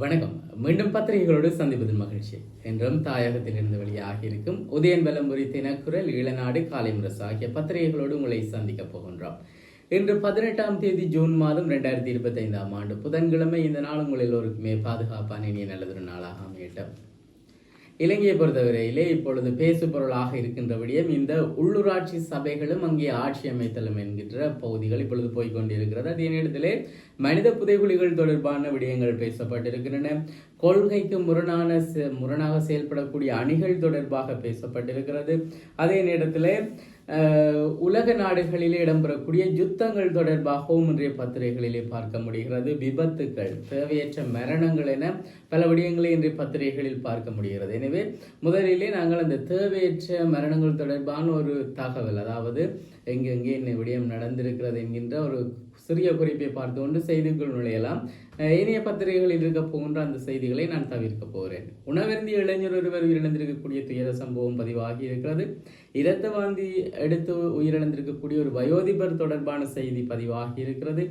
வணக்கம். மீண்டும் பத்திரிகைகளோடு சந்திப்பதில் மகிழ்ச்சி. என்றும் தாயகத்திலிருந்து வெளியாகி இருக்கும் உதயன் வலம்புரி தினக்குரல் இளநாடு காலை முரசு ஆகிய பத்திரிகைகளோடு உங்களை சந்திக்கப் போகின்றோம். இன்று பதினெட்டாம் தேதி ஜூன் மாதம் ரெண்டாயிரத்தி இருபத்தைந்தாம் ஆண்டு புதன்கிழமை இந்த நாள் உங்கள் எல்லோருக்குமே பாதுகாப்பான இனிய நல்லதொரு நாளாக அமையட்டும். இலங்கையை பொறுத்தவரையிலே இப்பொழுது பேசு பொருளாக இருக்கின்ற விடயம் இந்த உள்ளூராட்சி சபைகளும் அங்கே ஆட்சி அமைத்தலும் என்கின்ற பகுதிகள் இப்பொழுது போய்கொண்டிருக்கிறது. அதே நேரத்திலே மனித புதைகுழிகள் தொடர்பான விடயங்கள் பேசப்பட்டிருக்கின்றன. கொள்கைக்கு முரணான செ- முரணாக செயல்படக்கூடிய அணிகள் தொடர்பாக பேசப்பட்டிருக்கிறது. அதே நேரத்திலே உலக நாடுகளிலே இடம்பெறக்கூடிய யுத்தங்கள் தொடர்பாகவும் இன்றைய பத்திரிகைகளிலே பார்க்க முடிகிறது. விபத்துக்கள் தேவையற்ற மரணங்கள் என பல விடயங்களை இன்றைய பத்திரிகைகளில் பார்க்க முடிகிறது. எனவே முதலிலே நாங்கள் அந்த தேவையற்ற மரணங்கள் தொடர்பான ஒரு தகவல் அதாவது எங்கெங்கே என்ன விடயம் நடந்திருக்கிறது என்கின்ற ஒரு சிறிய குறிப்பை பார்த்து கொண்டு செய்திக்குள் நுழையலாம். இணைய பத்திரிகைகளில் இருக்க போகின்ற அந்த செய்திகளை நான் தவிர்க்க போகிறேன். உணவருந்திய இளைஞர் ஒருவர் உயிரிழந்திருக்கக்கூடிய துயர சம்பவம் பதிவாகி இருக்கிறது. இரத்த வாந்தி எடுத்து உயிரிழந்திருக்கக்கூடிய ஒரு வயோதிபர் தொடர்பான செய்தி பதிவாகி இருக்கிறது.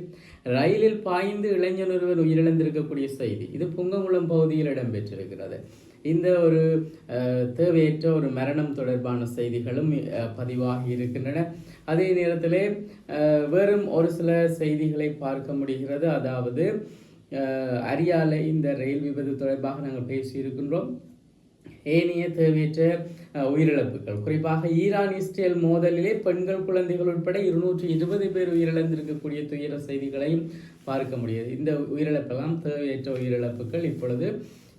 ரயிலில் பாய்ந்து இளைஞர் ஒருவர் உயிரிழந்திருக்கக்கூடிய செய்தி இது புங்கங்குளம் பகுதியில் இடம்பெற்றிருக்கிறது. இந்த ஒரு அஹ், தேவையற்ற ஒரு மரணம் தொடர்பான செய்திகளும் அஹ், பதிவாகி இருக்கின்றன. அதே நேரத்தில் வெறும் ஒரு சில செய்திகளை பார்க்க முடிகிறது. அதாவது அரியாலை இந்த ரயில் விபத்து தொடர்பாக நாங்கள் பேசியிருக்கின்றோம். ஏனைய தேவையற்ற உயிரிழப்புகள். குறிப்பாக ஈரான் இஸ்ரேல் மோதலிலே பெண்கள் குழந்தைகள் உட்பட இருநூற்றி இருபது பேர் உயிரிழந்திருக்கக்கூடிய துயர செய்திகளையும் பார்க்க முடியாது. இந்த உயிரிழப்பெல்லாம் தேவையற்ற உயிரிழப்புகள். இப்பொழுது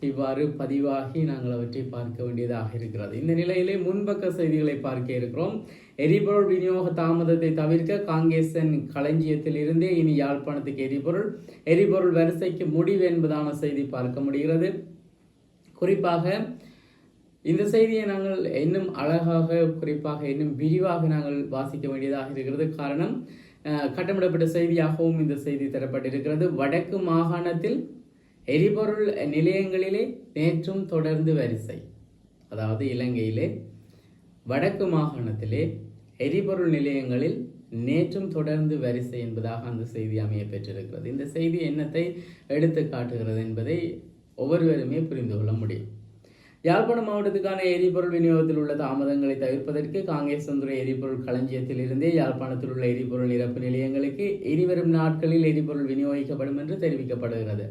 இவ்வாறு பதிவாகி நாங்கள் அவற்றை பார்க்க வேண்டியதாக இருக்கிறது. இந்த நிலையிலே முன்பக்க செய்திகளை பார்க்க இருக்கிறோம். எரிபொருள் விநியோக தாமதத்தை தவிர்க்க காங்கேசன் களஞ்சியத்தில் இருந்தே இனி யாழ்ப்பாணத்துக்கு எரிபொருள் எரிபொருள் வரிசைக்கு முடிவு என்பதான செய்தி பார்க்க முடிகிறது. குறிப்பாக இந்த செய்தியை நாங்கள் இன்னும் அழகாக குறிப்பாக இன்னும் விரிவாக நாங்கள் வாசிக்க வேண்டியதாக இருக்கிறது. காரணம் கட்டமிடப்பட்ட செய்தியாகவும் இந்த செய்தி தரப்பட்டிருக்கிறது. வடக்கு மாகாணத்தில் எரிபொருள் நிலையங்களிலே நேற்றும் தொடர்ந்து வரிசை. அதாவது இலங்கையிலே வடக்கு மாகாணத்திலே எரிபொருள் நிலையங்களில் நேற்றும் தொடர்ந்து வரிசை என்பதாக அந்த செய்தி அமைய பெற்றிருக்கிறது. இந்த செய்தி என்னத்தை எடுத்து காட்டுகிறது என்பதை ஒவ்வொருவருமே புரிந்து கொள்ள முடியும். யாழ்ப்பாணம் மாவட்டத்துக்கான எரிபொருள் விநியோகத்தில் உள்ள தாமதங்களை தவிர்ப்பதற்கு காங்கேசந்துறை எரிபொருள் களஞ்சியத்தில் இருந்தே யாழ்ப்பாணத்தில் உள்ள எரிபொருள் நிரப்பு நிலையங்களுக்கு இனிவரும் நாட்களில் எரிபொருள் விநியோகிக்கப்படும் என்று தெரிவிக்கப்படுகிறது.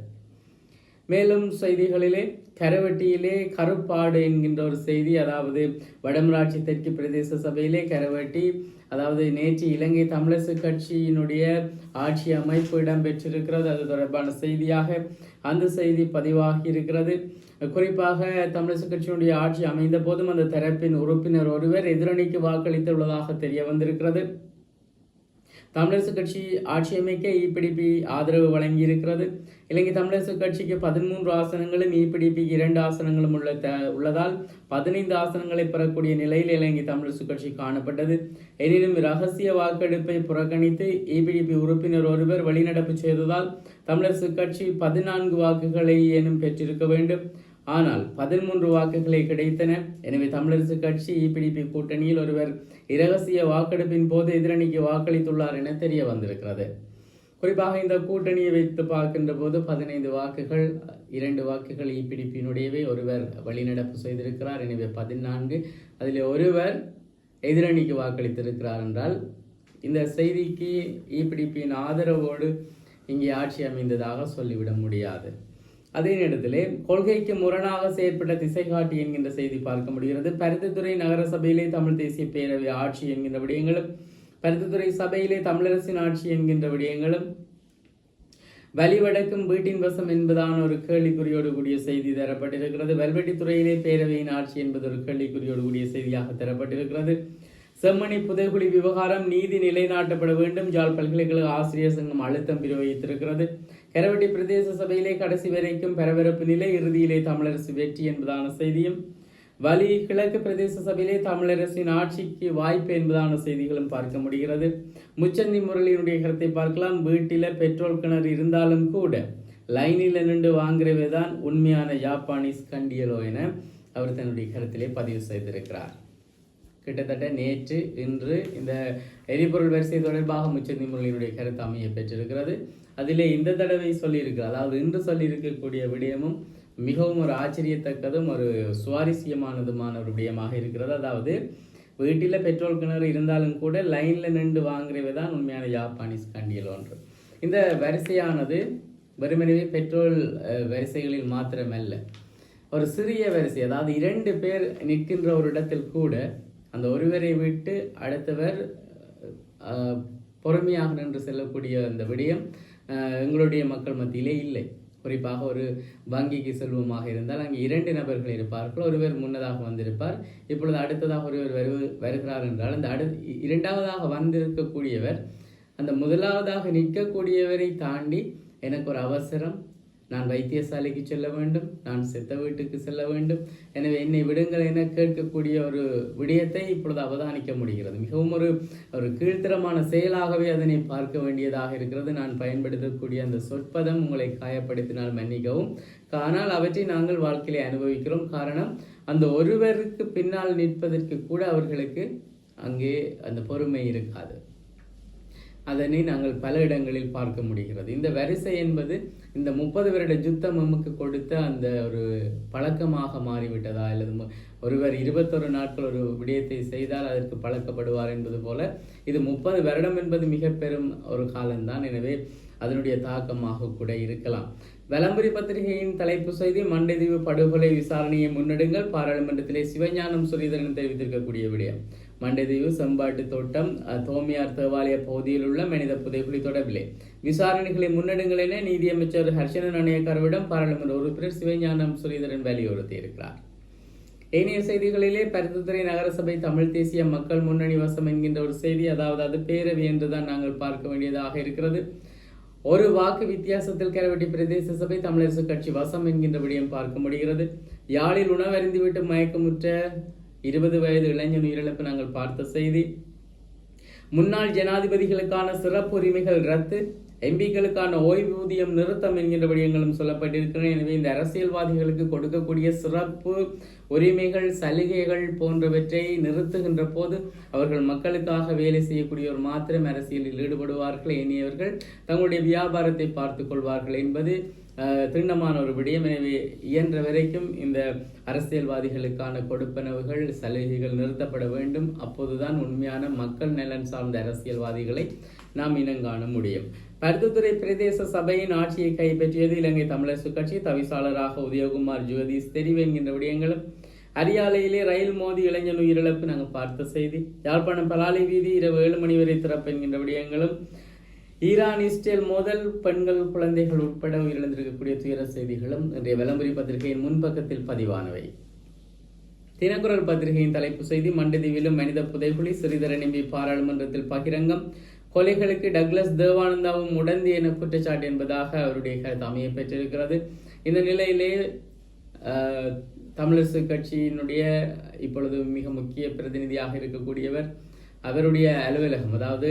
மேலும் செய்திகளிலே கரவட்டியிலே கருப்பாடு என்கின்ற ஒரு செய்தி அதாவது வடமராட்சி தெற்கு பிரதேச சபையிலே கரவட்டி அதாவது நேற்று இலங்கை தமிழரசு கட்சியினுடைய ஆட்சி அமைப்பு இடம்பெற்றிருக்கிறது. அது தொடர்பான செய்தியாக அந்த செய்தி பதிவாகி இருக்கிறது குறிப்பாக தமிழரசு கட்சியினுடைய ஆட்சி அமைந்த போதும் அந்த தரப்பின் உறுப்பினர் ஒருவர் எதிரணிக்கு வாக்களித்துள்ளதாக தெரிய வந்திருக்கிறது. தமிழரசு கட்சி ஆட்சி அமைக்க இபிடிபி ஆதரவு வழங்கி இருக்கிறது இலங்கை தமிழரசு கட்சிக்கு பதிமூன்று ஆசனங்களும் இபிடிபி இரண்டு ஆசனங்களும் உள்ள த- உள்ளதால் பதினைந்து ஆசனங்களை பெறக்கூடிய நிலையில் இலங்கை தமிழரசு கட்சி காணப்பட்டது. எனினும் ரகசிய வாக்கெடுப்பை புறக்கணித்து இபிடிபி உறுப்பினர் ஒருவர் வெளிநடப்பு செய்ததால் தமிழரசு கட்சி பதினான்கு வாக்குகளை ஏனும் பெற்றிருக்க வேண்டும். ஆனால் பதிமூன்று வாக்குகளே கிடைத்தன. எனவே தமிழரசு கட்சி இபிடிபி கூட்டணியில் ஒருவர் இரகசிய வாக்கெடுப்பின் போது எதிரணிக்கு வாக்களித்துள்ளார் என தெரிய வந்திருக்கிறது. குறிப்பாக இந்த கூட்டணியை வைத்து பார்க்கின்ற போது பதினைந்து வாக்குகள் இரண்டு வாக்குகள் இபிடிப்பினுடையவை ஒருவர் வழிநடப்பு செய்திருக்கிறார். எனவே பதினான்கு அதில் ஒருவர் எதிரணிக்கு வாக்களித்திருக்கிறார் என்றால் இந்த செய்திக்கு இபிடிபியின் ஆதரவோடு இங்கே ஆட்சி அமைந்ததாக சொல்லிவிட முடியாது. அதே நேரத்திலே கொள்கைக்கு முரணாக செயற்பட்ட திசைகாட்டி என்கின்ற செய்தி பார்க்க முடிகிறது. பருத்தித்துறை நகர சபையிலே தமிழ் தேசிய பேரவை ஆட்சி என்கின்ற விடயங்களும் பருத்தித்துறை சபையிலே தமிழரசின் ஆட்சி என்கின்ற விடயங்களும் வலிவடக்கும் வீட்டின் வசம் என்பதான ஒரு கேள்விக்குறியோடு கூடிய செய்தி தரப்பட்டிருக்கிறது. வல்வெட்டித்துறையிலே பேரவையின் ஆட்சி என்பது ஒரு கேள்விக்குறியோடு கூடிய செய்தியாக தரப்பட்டிருக்கிறது. செம்மணி புதைகுழி விவகாரம் நீதி நிலைநாட்டப்பட வேண்டும். ஜாழ் பல்கலைக்கழக ஆசிரியர் சங்கம் அழுத்தம் பிரயோகித்திருக்கிறது. கரவட்டி பிரதேச சபையிலே கடைசி வரைக்கும் பரபரப்பு நிலை இறுதியிலே தமிழரசு வெற்றி என்பதான செய்தியும் வலி கிழக்கு பிரதேச சபையிலே தமிழரசின் ஆட்சிக்கு வாய்ப்பு என்பதான செய்திகளும் பார்க்க முடிகிறது. முச்சந்தி முரளியினுடைய கருத்தை பார்க்கலாம். வீட்டில் பெட்ரோல் கிணறு இருந்தாலும் கூட லைனில் நின்று வாங்குறவே தான் உண்மையான ஜாப்பானீஸ் கண்டியலோ என அவர் தன்னுடைய கருத்திலே பதிவு செய்திருக்கிறார். கிட்டத்தட்ட நேற்று இன்று இந்த எரிபொருள் வரிசை தொடர்பாக முச்சந்தி முரளியினுடைய கருத்து அமைய பெற்றிருக்கிறது. அதிலே இந்த தடவை சொல்லியிருக்கு அதாவது இன்று சொல்லியிருக்கக்கூடிய விடயமும் மிகவும் ஒரு ஆச்சரியத்தக்கதும் ஒரு சுவாரஸ்யமானதுமான ஒரு விடயமாக இருக்கிறது. அதாவது வீட்டில் பெட்ரோல் கிணறு இருந்தாலும் கூட லைனில் நின்று வாங்குறவை தான் உண்மையான ஜாப்பானீஸ் கண்டியல் ஒன்று. இந்த வரிசையானது வெறுமனவே பெட்ரோல் வரிசைகளில் மாத்திரமல்ல. ஒரு சிறிய வரிசை அதாவது இரண்டு பேர் நிற்கின்ற ஒரு இடத்தில் கூட அந்த ஒருவரை விட்டு அடுத்தவர் பொறுமையாக நின்று செல்லக்கூடிய அந்த விடயம் எங்களுடைய மக்கள் மத்தியிலே இல்லை. குறிப்பாக ஒரு வங்கிக்கு செல்வமாக இருந்தால் அங்கே இரண்டு நபர்கள் இருப்பார்கள் ஒருவர் முன்னதாக வந்திருப்பார். இப்பொழுது அடுத்ததாக ஒருவர் வரு வருகிறார் என்றால் அந்த அடு இரண்டாவதாக வந்திருக்கக்கூடியவர் அந்த முதலாவதாக நிற்கக்கூடியவரை தாண்டி எனக்கு ஒரு அவசரம் நான் வைத்தியசாலைக்கு செல்ல வேண்டும் நான் செத்த வீட்டுக்கு செல்ல வேண்டும். எனவே என்னை விடுங்கள் என கேட்கக்கூடிய ஒரு விடயத்தை இப்பொழுது அவதானிக்க முடிகிறது. மிகவும் ஒரு ஒரு கீழ்த்தரமான செயலாகவே அதனை பார்க்க வேண்டியதாக இருக்கிறது. நான் பயன்படுத்தக்கூடிய அந்த சொற்பதம் உங்களை காயப்படுத்தினால் மன்னிக்கவும். ஆனால் அவற்றை நாங்கள் வாழ்க்கையிலே அனுபவிக்கிறோம். காரணம் அந்த ஒருவருக்கு பின்னால் நிற்பதற்கு கூட அவர்களுக்கு அங்கே அந்த பொறுமை இருக்காது. அதனை நாங்கள் பல இடங்களில் பார்க்க முடிகிறது. இந்த வரிசை என்பது இந்த முப்பது வருட யுத்தம் நமக்கு கொடுத்த அந்த ஒரு பழக்கமாக மாறிவிட்டதா? அல்லது ஒருவர் இருபத்தொரு நாட்கள் ஒரு விடயத்தை செய்தால் அதற்கு பழக்கப்படுவார் என்பது போல இது முப்பது வருடம் என்பது மிக பெரும் ஒரு காலம்தான். எனவே அதனுடைய தாக்கமாக கூட இருக்கலாம். வலம்புரி பத்திரிகையின் தலைப்பு செய்தி மண்டைதீவு படுகொலை விசாரணையை முன்னெடுங்கள். பாராளுமன்றத்திலே சிவஞானம் சுரீதரன் தெரிவித்திருக்கக்கூடிய விடயம். மண்டைதீவு செம்பாட்டு தோட்டம் தோமியார் தேவாலய பகுதியில் உள்ள மனித புதைகுழி தொடர்பிலே. விசாரணைகளை முன்னெடுங்கள் என நீதியமைச்சர் ஹர்ஷன நாணயக்காரவிடம் பாராளுமன்ற உறுப்பினர் சிவஞானம் ஸ்ரீதரன் வலியுறுத்தி இருக்கிறார். ஏனைய செய்திகளிலே பருத்தித்துறை நகரசபை தமிழ் தேசிய மக்கள் முன்னணி வசம் என்கின்ற ஒரு செய்தி அதாவது அது பேரவை என்றுதான் நாங்கள் பார்க்க வேண்டியதாக இருக்கிறது. ஒரு வாக்கு வித்தியாசத்தில் கரவெட்டி பிரதேச சபை தமிழரசு கட்சி வசம் என்கின்ற விடயம் பார்க்க முடிகிறது. யாழில் உணவறிந்துவிட்டு மயக்கமுற்ற இருபது வயது இளைஞன் உயிரிழப்பு நாங்கள் பார்த்த செய்தி. முன்னாள் ஜனாதிபதிகளுக்கான சிறப்பு உரிமைகள் ரத்து. எம்பிக்களுக்கான ஓய்வூதியம் நிறுத்தம் என்கின்ற விடயங்களும் சொல்லப்பட்டிருக்கின்றன. எனவே இந்த அரசியல்வாதிகளுக்கு கொடுக்கக்கூடிய சிறப்பு உரிமைகள் சலுகைகள் போன்றவற்றை நிறுத்துகின்ற போது அவர்கள் மக்களுக்காக வேலை செய்யக்கூடியவர் மாத்திரம் அரசியலில் ஈடுபடுவார்கள். இனியவர்கள் தங்களுடைய வியாபாரத்தை பார்த்துக் கொள்வார்கள் என்பது திருணமான ஒரு விடயம் எனவே இயன்ற வரைக்கும் இந்த அரசியல்வாதிகளுக்கான கொடுப்பனவுகள் சலுகைகள் நிறுத்தப்பட வேண்டும். அப்போதுதான் உண்மையான மக்கள் நலன் சார்ந்த அரசியல்வாதிகளை நாம் இனங்காண முடியும். பருத்தித்துறை பிரதேச சபையின் ஆட்சியை கைப்பற்றியது இலங்கை தமிழரசு கட்சி. தவிசாளராக உதயகுமார் ஜோதிஸ் தெரிவு என்கின்ற விடயங்களும் அரியாலையிலே ரயில் மோதி இளைஞன் உயிரிழப்பு நாங்கள் பார்த்த செய்தி. யாழ்ப்பாணம் பலாலி வீதி இரவு ஏழு மணி வரை திறப்பு என்கின்ற விடயங்களும் ஈரான் இஸ்ரேல் மோதல் பெண்கள் குழந்தைகள் உட்பட உயிரிழந்திருக்கக்கூடிய துயர செய்திகளும் இன்றைய விளம்பரி பத்திரிகையின் முன்பக்கத்தில் பதிவானவை. தினக்குரல் பத்திரிகையின் தலைப்பு செய்தி மண்டதீவிலும் மனித புதைகுழி சிறிதர எம்பி பாராளுமன்றத்தில் பகிரங்கம் கொலைகளுக்கு டக்ளஸ் தேவானந்தாவும் உடந்தி என குற்றச்சாட்டு என்பதாக அவருடைய கருத்து அமைய பெற்றிருக்கிறது. இந்த நிலையிலே தமிழரசு கட்சியினுடைய இப்பொழுது மிக முக்கிய பிரதிநிதியாக இருக்கக்கூடியவர் அவருடைய அலுவலகம் அதாவது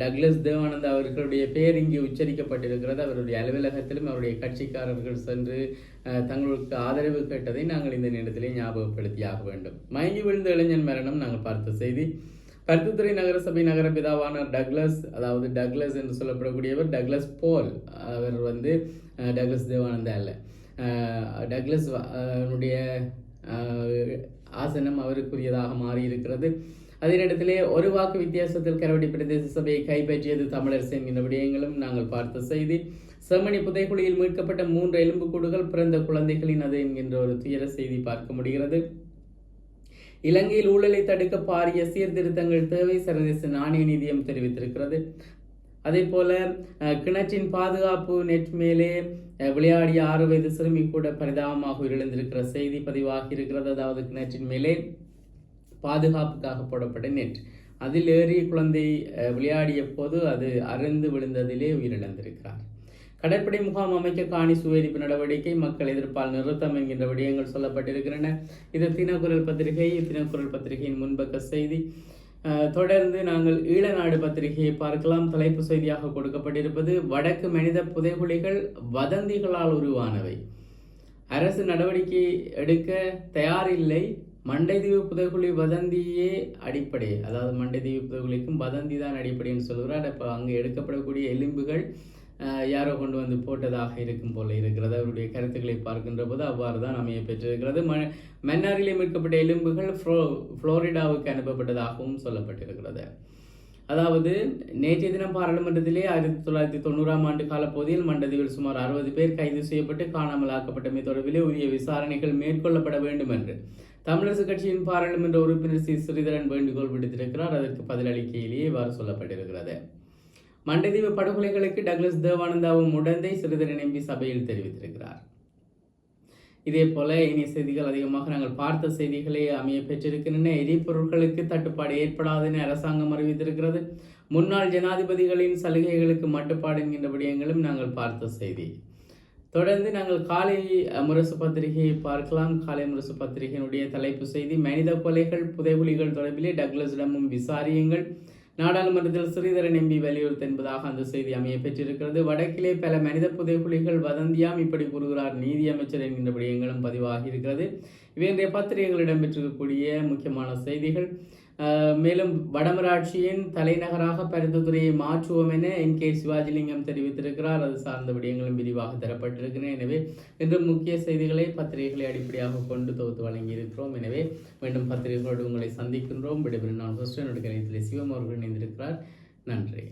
டக்ளஸ் தேவானந்தா அவர்களுடைய பெயர் இங்கே உச்சரிக்கப்பட்டிருக்கிறது. அவருடைய அலுவலகத்திலும் அவருடைய கட்சிக்காரர்கள் சென்று தங்களுக்கு ஆதரவு கேட்டதை நாங்கள் இந்த நேரத்திலே ஞாபகப்படுத்தியாக வேண்டும். மயங்கி விழுந்த இளைஞன் மரணம் நாங்கள் பார்த்த செய்தி. பருத்தித்துறை நகரசபை நகர பிதாவான டக்ளஸ் அதாவது டக்ளஸ் என்று சொல்லப்படக்கூடியவர் டக்ளஸ் போல் அவர் வந்து டக்ளஸ் தேவானந்தா அல்ல. டக்ளஸ் அவருடைய ஆசனம் அவருக்குரியதாக மாறி இருக்கிறது அதே நேரத்திலே ஒரு வாக்கு வித்தியாசத்தில் கரவடி பிரதேச சபையை கைப்பற்றியது தமிழரசு என்கின்ற விடயங்களும் நாங்கள் பார்த்த செய்தி. செம்மணி புதைக்குழியில் மீட்கப்பட்ட மூன்று எலும்புக்கூடுகள் பிறந்த குழந்தைகளின் அது என்கின்ற ஒரு துயர செய்தி பார்க்க முடிகிறது. இலங்கையில் ஊழலை தடுக்க பாரிய சீர்திருத்தங்கள் தேவை சர்வதேச நாணய நிதியம் தெரிவித்திருக்கிறது. அதே போல கிணற்றின் பாதுகாப்பு நெட் மேலே விளையாடிய ஆறு வயது சிறுமி கூட பரிதாபமாக உயிரிழந்திருக்கிற செய்தி பதிவாகி இருக்கிறது. அதாவது கிணற்றின் மேலே பாதுகாப்புக்காக போடப்பட்ட நெட் அதில் ஏறி குழந்தை விளையாடிய போது அது அருந்து விழுந்ததிலே உயிரிழந்திருக்கிறார். கடற்படை முகாம் அமைக்க காணி சுவேரிப்பு நடவடிக்கை மக்கள் எதிர்ப்பால் நிறுத்தம் என்கின்ற விடயங்கள் சொல்லப்பட்டிருக்கின்றன. இது தினக்குரல் பத்திரிகை தினக்குரல் பத்திரிகையின் முன்பக்க செய்தி. தொடர்ந்து நாங்கள் ஈழநாடு பத்திரிகையை பார்க்கலாம். தலைப்பு செய்தியாக கொடுக்கப்பட்டிருப்பது வடக்கு மனித புதைகுலிகள் வதந்திகளால் உருவானவை. அரசு நடவடிக்கை எடுக்க தயாரில்லை. மண்டைதீவு புதைகுழி வதந்தியே அடிப்படை. அதாவது மண்டைதீவு புதைகுழிக்கும் வதந்தி தான் அடிப்படைன்னு சொல்கிறார் இப்போ அங்கே எடுக்கப்படக்கூடிய எலும்புகள் யாரோ கொண்டு வந்து போட்டதாக இருக்கும் போல இருக்கிறது. அவருடைய கருத்துக்களை பார்க்கின்ற போது அவ்வாறு தான் அமைய பெற்றிருக்கிறது. ம மன்னாரிலே மீட்கப்பட்ட எலும்புகள் ஃப்ளோ ஃப்ளோரிடாவுக்கு அனுப்பப்பட்டதாகவும் சொல்லப்பட்டிருக்கிறது. அதாவது நேற்றைய தினம் பாராளுமன்றத்திலே ஆயிரத்தி தொள்ளாயிரத்தி தொண்ணூறாம் ஆண்டு காலப்பகுதியில் மண்டதிவில் சுமார் அறுபது பேர் கைது செய்யப்பட்டு காணாமல் ஆக்கப்பட்டமை தொடர்பிலே உரிய விசாரணைகள் மேற்கொள்ளப்பட வேண்டும் என்று தமிழரசு கட்சியின் பாராளுமன்ற உறுப்பினர் சி. ஸ்ரீதரன் வேண்டுகோள் விடுத்திருக்கிறார். அதற்கு பதிலளிக்கையிலேயே இவ்வாறு சொல்லப்பட்டிருக்கிறது. மண்டதீவு படுகொலைகளுக்கு டக்ளஸ் தேவானந்தாவும் உடந்தை ஸ்ரீதரன் எம்பி சபையில் தெரிவித்திருக்கிறார். இதே போல இனிய செய்திகள் அதிகமாக நாங்கள் பார்த்த செய்திகளே அமைய பெற்றிருக்கின்றன. எரிபொருட்களுக்கு தட்டுப்பாடு ஏற்படாதுன்னு அரசாங்கம் அறிவித்திருக்கிறது. முன்னாள் ஜனாதிபதிகளின் சலுகைகளுக்கு மட்டுப்பாடு என்கின்ற விடயங்களும் நாங்கள் பார்த்த செய்தி. தொடர்ந்து நாங்கள் காலை முரசு பத்திரிகையை பார்க்கலாம். காலை முரசு பத்திரிகையினுடைய தலைப்பு செய்தி மனித கொலைகள் புதைகுலிகள் தொடர்பிலே டக்ளஸிடமும் விசாரியுங்கள். நாடாளுமன்றத்தில் ஸ்ரீதரன் எம்பி வலியுறுத்த என்பதாக அந்த செய்தி அமைய பெற்றிருக்கிறது. வடக்கிலே பல மனித புதைகுலிகள் வதந்தியாம் இப்படி கூறுகிறார் நீதி அமைச்சர் என்கின்ற விடயங்களும் பதிவாகி இருக்கிறது. இன்றைய பத்திரிகைகள் இடம்பெற்றிருக்கக்கூடிய முக்கியமான செய்திகள். மேலும் வடமராட்சியின் தலைநகராக பரிந்துரையை மாற்றுவோம் என என் கே. சிவாஜிலிங்கம் தெரிவித்திருக்கிறார். அது சார்ந்த விடயங்களும் விரிவாக தரப்பட்டிருக்கின்றன. எனவே இன்று முக்கிய செய்திகளை பத்திரிகைகளை அடிப்படையாக கொண்டு தொகுத்து வழங்கியிருக்கிறோம். எனவே மீண்டும் பத்திரிகைகளோடு உங்களை சந்திக்கின்றோம். விடைபெறும் நான் ஃபர்ஸ்ட் என்னுடைய கணிதத்தில் சிவம் அவர்கள் இணைந்திருக்கிறார். நன்றி.